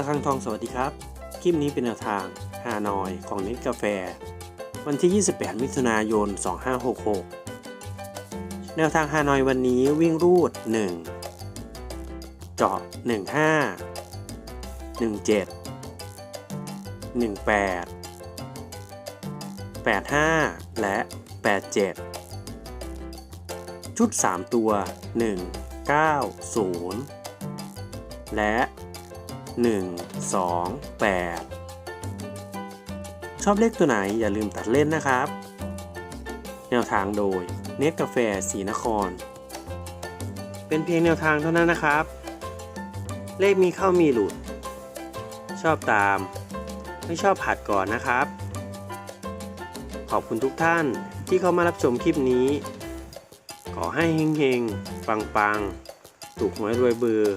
ระฆังทองสวัสดีครับ คลิปนี้เป็นแนวทางฮานอยของเน็ตกาแฟ วันที่ 28 มิถุนายน 2566 แนวทางฮานอยวันนี้วิ่งรูด 1 เจาะ 15 17 18 85 และ 87 ชุด 3 ตัว 1 9 0 และ 1 2 8 ชอบเลขตัวไหนอย่าลืมตัดเล่นนะครับ แนวทางโดยเน็ตกาแฟสีนคร เป็นเพียงแนวทางเท่านั้นนะครับ เลขมีเข้ามีหลุด ชอบตาม ไม่ชอบผัดก่อนนะครับ ขอบคุณทุกท่านที่เข้ามารับชมคลิปนี้ ขอให้เฮงๆ ปังๆ ถูกหวยรวยเบอร์